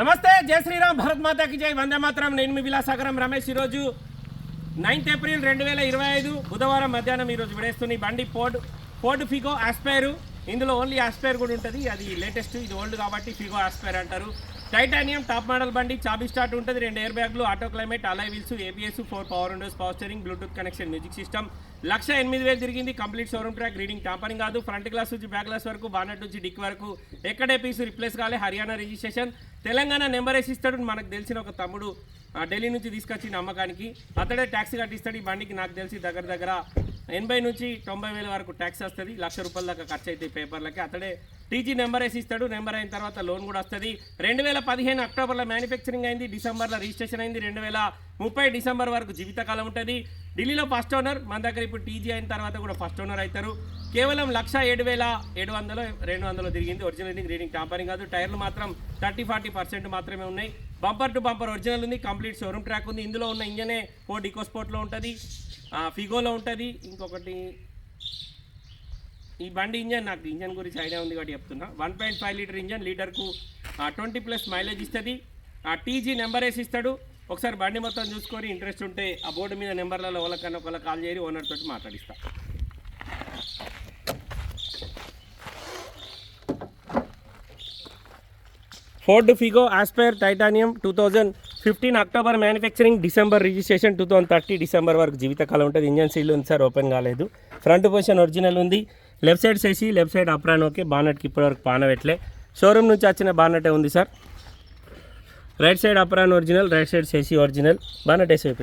నమస్తే జై శ్రీరామ్ భారత్ మాతాకి జై. వందే మాత్రం. నేను మీ విలాసాగరం రమేష్. ఈరోజు నైన్త్ ఏప్రిల్ రెండు వేల ఇరవై ఐదు బుధవారం మధ్యాహ్నం ఈరోజు విడేస్తుంది ఈ బండి ఫోర్డ్ ఫోర్డ్ ఫిగో ఆస్పైర్. ఇందులో ఓన్లీ ఆస్పైర్ కూడా ఉంటుంది. అది లేటెస్ట్ ఇది ఓల్డ్ కాబట్టి ఫిగో ఆస్పైర్ అంటారు. టైటానియం టాప్ మోడల్ బండి చాబీ స్టార్ట్ ఉంటుంది. రెండు ఎయిర్ బ్యాగ్లు auto climate alloy wheels ABS four power windows power steering bluetooth connection music system. లక్ష ఎనిమిది వేలు తిరిగింది. Complete showroom track reading tampering కాదు. ఫ్రంట్ గ్లాస్ నుంచి బ్యాక్ గ్లాస్ వరకు బానట్ నుంచి డిక్ వరకు ఎక్కడే పీస్ రిప్లేస్ కాలే హర్యానా రిజిస్ట్రేషన్. తెలంగాణ నెంబర్ వేసి ఇస్తాడు మనకు తెలిసిన ఒక తమ్ముడు ఆ, ఢిల్లీ నుంచి తీసుకొచ్చి నమ్మకానికి. అతడే ట్యాక్సీ కట్టిస్తాడు ఈ బండికి నాకు తెలిసి దగ్గర దగ్గర ఎనభై నుంచి తొంభై వేల వరకు ట్యాక్స్ వస్తుంది. లక్ష రూపాయల దాకా ఖర్చు అవుతాయి పేపర్లకి. అతడే టీజీ నెంబర్ వేసి ఇస్తాడు నెంబర్ అయిన తర్వాత లోన్ కూడా వస్తుంది. రెండు వేల పదిహేను అక్టోబర్లో మ్యానుఫ్యాక్చరింగ్ అయింది డిసెంబర్లో రిజిస్ట్రేషన్ అయింది రెండు వేల ముప్పై డిసెంబర్ వరకు జీవితకాలం ఉంటుంది. ఢిల్లీలో ఫస్ట్ ఓనర్ మన దగ్గర ఇప్పుడు టీజీ అయిన తర్వాత కూడా ఫస్ట్ ఓనర్ అవుతారు. కేవలం లక్ష ఏడు వేల ఏడు వందలు రెండు వందలు తిరిగింది. ఒరిజినల్ రీడింగ్ రీడింగ్ టాంపరింగ్ కాదు. టైర్లు మాత్రం థర్టీ ఫార్టీ పర్సెంట్ మాత్రమే ఉన్నాయి. బంపర్ టు బంపర్ ఒరిజినల్ ఉంది కంప్లీట్ షోరూమ్ ట్రాక్ ఉంది. ఇందులో ఉన్న ఇంజనే ఫోర్ డికో స్పోర్ట్లో ఉంటుంది. ఫిగోలో ఉంటుంది. ఇంకొకటి ఈ బండి ఇంజన్ నాకు ఇంజన్ గురించి ఐడియా ఉంది కాబట్టి చెప్తున్నా. One point five litre engine లీటర్కు twenty plus mileage ఇస్తుంది. ఆ టీజీ నెంబర్ వేసి ఇస్తాడు. ఒకసారి బండి మొత్తం చూసుకొని ఇంట్రెస్ట్ ఉంటే ఆ బోర్డు మీద నెంబర్లలో ఒకళ్ళకన్నా ఒకళ్ళ కాల్ చేయరి ఓనర్ తోటి మాట్లాడిస్తాను Ford Figo Aspire titanium two thousand fifteen October manufacturing December registration two thousand thirty December వరకు జీవితకాలం ఉంటుంది. ఇంజన్ సీల్ ఉంది సార్ ఓపెన్ కాలేదు. ఫ్రంట్ పొజిషన్ ఒరిజినల్ ఉంది. Left side chassis left side apron okay. బానట్కి ఇప్పటివరకు పానవెట్లే showroom నుంచి వచ్చిన బానటే ఉంది sir. Right side apron original right side chassis original. Bonnet వేసే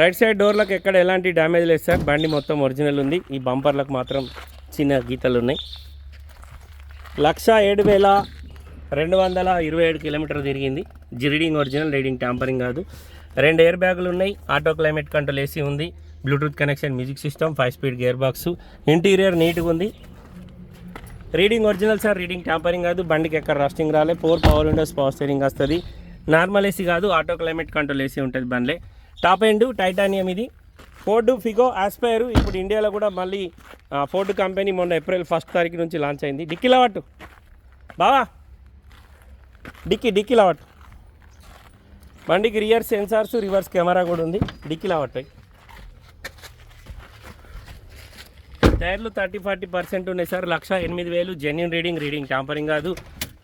రైట్ సైడ్ డోర్లకు ఎక్కడ ఎలాంటి డ్యామేజ్ లేదు సార్. బండి మొత్తం ఒరిజినల్ ఉంది. ఈ బంపర్లకు మాత్రం చిన్న గీతలు ఉన్నాయి. లక్ష ఏడు వేల రెండు వందల ఇరవై ఏడు కిలోమీటర్ తిరిగింది. జిరీడింగ్ ఒరిజినల్ రీడింగ్ ట్యాంపరింగ్ కాదు. రెండు ఎయిర్ బ్యాగులు ఉన్నాయి. ఆటో క్లైమేట్ కంట్రోల్ ఏసీ ఉంది. Bluetooth connection music system five speed gear box. Interior నీట్గా ఉంది. Reading original sir reading tampering కాదు. బండికి ఎక్కడ రస్టింగ్ రాలే. Four power windows power steering వస్తుంది నార్మల్ ఏసీ కాదు. ఆటో క్లైమేట్ కంట్రోల్ ఏసీ ఉంటుంది బండ్లే. టాప్ ఎండ్ టైటానియం ఇది. ఫోర్డ్ ఫిగో ఆస్పైర్ ఇప్పుడు ఇండియాలో కూడా మళ్ళీ ఫోర్డ్ కంపెనీ మొన్న ఏప్రిల్ ఫస్ట్ తారీఖు నుంచి లాంచ్ అయింది. డిక్కీ పట్టు బావా. డిక్కీ డిక్కీలో పట్టు బండికి రియర్ సెన్సార్స్ రివర్స్ కెమెరా కూడా ఉంది. డిక్కీ పట్టాయి టైర్లు థర్టీ ఫార్టీ పర్సెంట్ ఉన్నాయి సార్. లక్ష ఎనిమిది వేలు. జెన్యున్ రీడింగ్ రీడింగ్ ట్యాంపరింగ్ కాదు.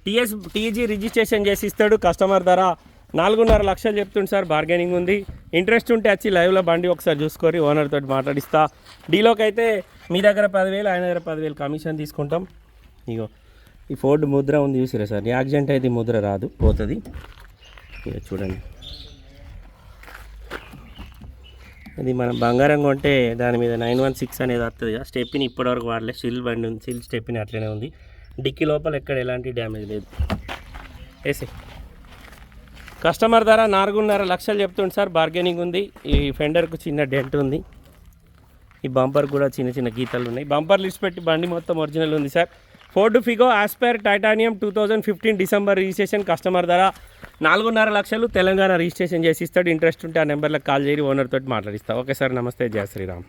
టీఎస్ టీజీ రిజిస్ట్రేషన్ చేసి ఇస్తాడు. కస్టమర్ ధర నాలుగున్నర లక్షలు చెప్తుంది సార్ బార్గెనింగ్ ఉంది. ఇంట్రెస్ట్ ఉంటే వచ్చి లైవ్లో బండి ఒకసారి చూసుకొని ఓనర్ తోటి మాట్లాడిస్తా. డీలోకి అయితే మీ దగ్గర పదివేలు ఆయన దగ్గర పదివేలు కమిషన్ తీసుకుంటాం. ఇగో ఈ ఫోర్డ్ ముద్ర ఉంది చూసిరా సార్. యాక్సిడెంట్ అయితే ముద్ర రాదు పోతుంది. ఇక చూడండి. ఇది మనం బంగారం కొంటే దాని మీద నైన్ వన్ సిక్స్ అనేది వస్తుంది కదా. స్టెప్పిని ఇప్పటివరకు వాడలే. సిల్ బండి ఉంది సిల్ స్టెప్పిని అట్లనే ఉంది. డిక్కీ లోపల ఎక్కడ ఎలాంటి డ్యామేజ్ లేదు. వేసే కస్టమర్ ధర నాలుగున్నర లక్షలు చెప్తుంది సార్ బార్గెనింగ్ ఉంది. ఈ ఫెండర్కు చిన్న డెంట్ ఉంది. ఈ బంపర్ కూడా చిన్న చిన్న గీతలు ఉన్నాయి. బంపర్ లిస్ట్ పెట్టి బండి మొత్తం ఒరిజినల్ ఉంది sir. Ford Figo Aspire titanium two thousand fifteen December registration customer ధర నాలుగున్నర లక్షలు. తెలంగాణ రిజిస్ట్రేషన్ చేసి ఇస్తాడు. ఇంట్రెస్ట్ ఉంటే ఆ నెంబర్లకు కాల్ చేసి ఓనర్ తోటి మాట్లాడిస్తా. ఓకే సార్ నమస్తే. జయ శ్రీరామ్.